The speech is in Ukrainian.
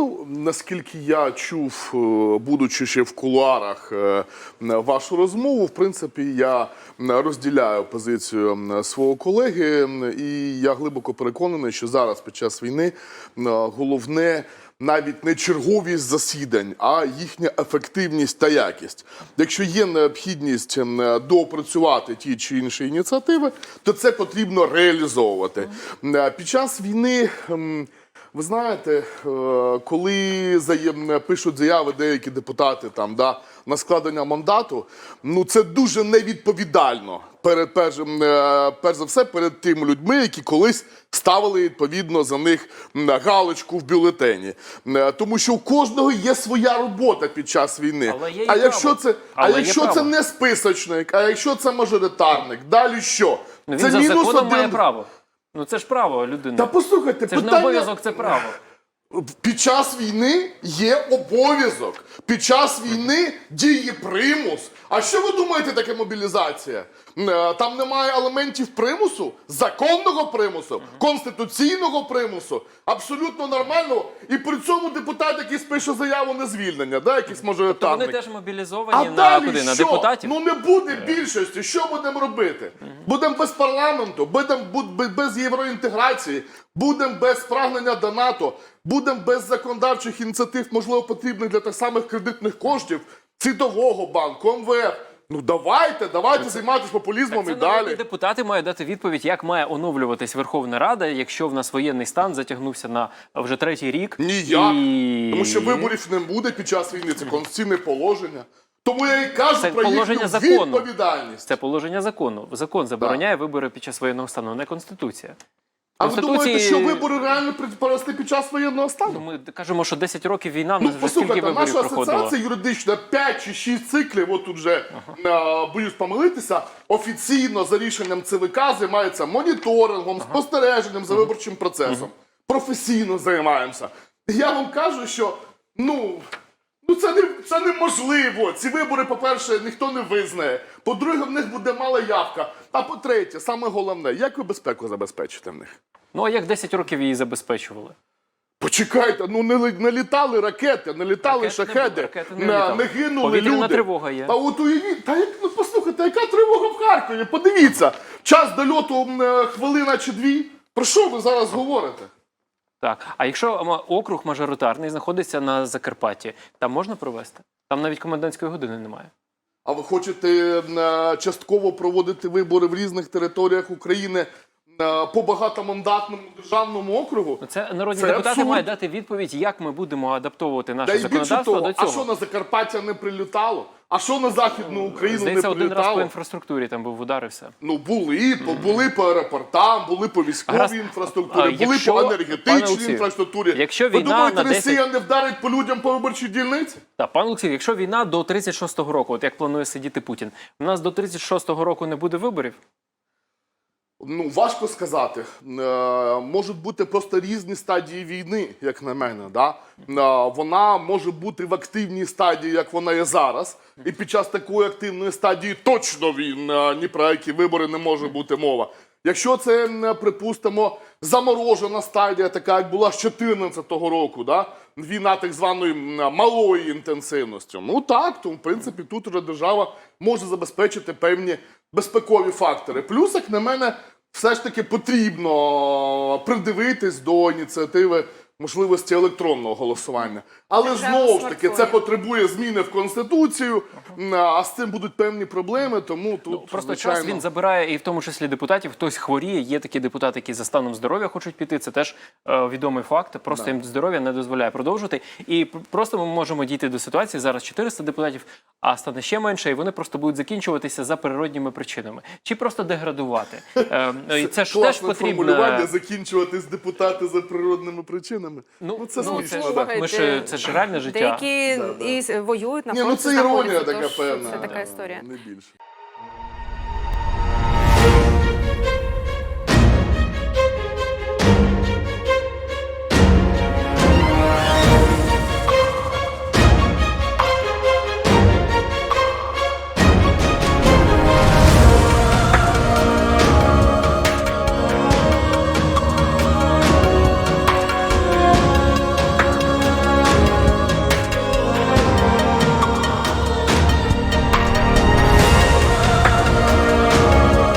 Ну, наскільки я чув, е, будучи ще в кулуарах е, вашу розмову, в принципі, я розділяю позицію свого колеги, і я глибоко переконаний, що зараз під час війни головне. Навіть не черговість засідань, а їхня ефективність та якість. Якщо є необхідність доопрацювати ті чи інші ініціативи, то це потрібно реалізовувати. Під час війни ви знаєте, е, коли пишуть заяви деякі депутати там да, на складення мандату, ну це дуже невідповідально перед першим, е, перш за все перед тими людьми, які колись ставили відповідно за них галочку в бюлетені. Е, Тому що у кожного є своя робота під час війни. Але є а якщо право. це, а Але є якщо це право. не списочник, а якщо це мажоритарник, далі що? Ну, це він за законом один- має право. Ну це ж право людини. Та послухайте, це ж не обов'язок, це право. Під час війни є обов'язок. Під час війни діє примус. А що ви думаєте, таке мобілізація? Е, Там немає елементів примусу, законного примусу, конституційного примусу, абсолютно нормального. І при цьому депутат, який спише заяву на звільнення, да, якийсь То вони теж мобілізовані А на далі куди? На що? депутатів? Ну не буде більшості. Що будемо робити? Будемо без парламенту, будемо без євроінтеграції, будемо без прагнення до НАТО, будемо без законодавчих ініціатив, можливо, потрібних для тих самих кредитних коштів, Світового банку, МВФ. Ну давайте, давайте займатися популізмом і далі. депутати мають дати відповідь, як має оновлюватись Верховна Рада, якщо в нас воєнний стан затягнувся на вже третій рік. Ніяк. І... Тому що виборів не буде під час війни. Це конституційне положення. Тому я і кажу Це про положення закону. відповідальність. Це положення закону. Закон забороняє вибори під час воєнного стану, не конституція. А ви думаєте, що вибори реально провести під час воєнного стану? Ну, ми кажемо, що 10 років війна, в Ну, нас вже скільки послухайте, виборів наша проходило. асоціація юридична 5 чи 6 циклів, от тут вже е, боюсь помилитися, офіційно за рішенням ЦВК займається моніторингом, спостереженням за виборчим процесом. Професійно займаємося. Я вам кажу, що ну. Ну, це не це неможливо. Ці вибори, по-перше, ніхто не визнає. По-друге, в них буде мала явка. А по-третє, саме головне, як ви безпеку забезпечите в них? Ну а як 10 років її забезпечували? Почекайте, ну не, ли- не літали ракети, не літали Ракет не було, шахеди, ракети не, не літали. не гинули Повітряна люди. тривога є. А от уявіть, та як, ну послухайте, яка тривога в Харкові? Подивіться, час дольоту м, е, хвилина чи дві. Про що ви зараз говорите? Так. А якщо округ мажоритарний знаходиться на Закарпатті, там можна провести? Там навіть комендантської години немає. А ви хочете е, частково проводити вибори в різних територіях України по багатомандатному державному округу? Ну, Це народні Це депутати абсурд. мають дати відповідь, як ми будемо адаптовувати наше Та законодавство того, до а що на Закарпаття не прилітало? А що на Західну Україну Здається, не один раз по інфраструктурі там був ударився. Ну були, по були по аеропортам, були по військовій Гаразд. інфраструктурі, А, були якщо, по енергетичній Олексію, інфраструктурі. якщо Ви війна думаєте, на 10 Росія не вдарить по людям по виборчій дільниці? Та пан Олексій, якщо війна до 36-го року, от як планує сидіти Путін, у нас до 36-го року не буде виборів. Ну важко сказати. Е, можуть бути просто різні стадії війни, як на мене. Да? Е, вона може бути в активній стадії, як вона є зараз. І під час такої активної стадії точно він е, ні про які вибори не може бути мова. Якщо це, м, припустимо, заморожена стадія, така як була з 2014 року, да? Війна так званої малої інтенсивності, ну так, то в принципі тут вже держава може забезпечити певні безпекові фактори. Плюс, як на мене, все ж таки потрібно придивитись до ініціативи можливості електронного голосування. Але знову ж таки, це потребує зміни в конституцію, а з цим будуть певні проблеми. Тому тут Ну, Просто звичайно, час він забирає і в тому числі депутатів. Хтось хворіє. Є такі депутати, які за станом здоров'я хочуть піти. Це теж е, відомий факт. Просто їм здоров'я не дозволяє продовжувати. І просто ми можемо дійти до ситуації. Зараз 400 депутатів, а стане ще менше, і вони просто будуть закінчуватися за природніми причинами, чи просто деградувати. Е, це ж теж потрібно. формулювання закінчувати з депутати за природними причинами. Ну, це ну, смішно. це ж да. так. Ми ж це ж реальне життя. Деякі Да, да. і воюють на Ні, ну фронті це іронія така певна. Це така історія. Не більше.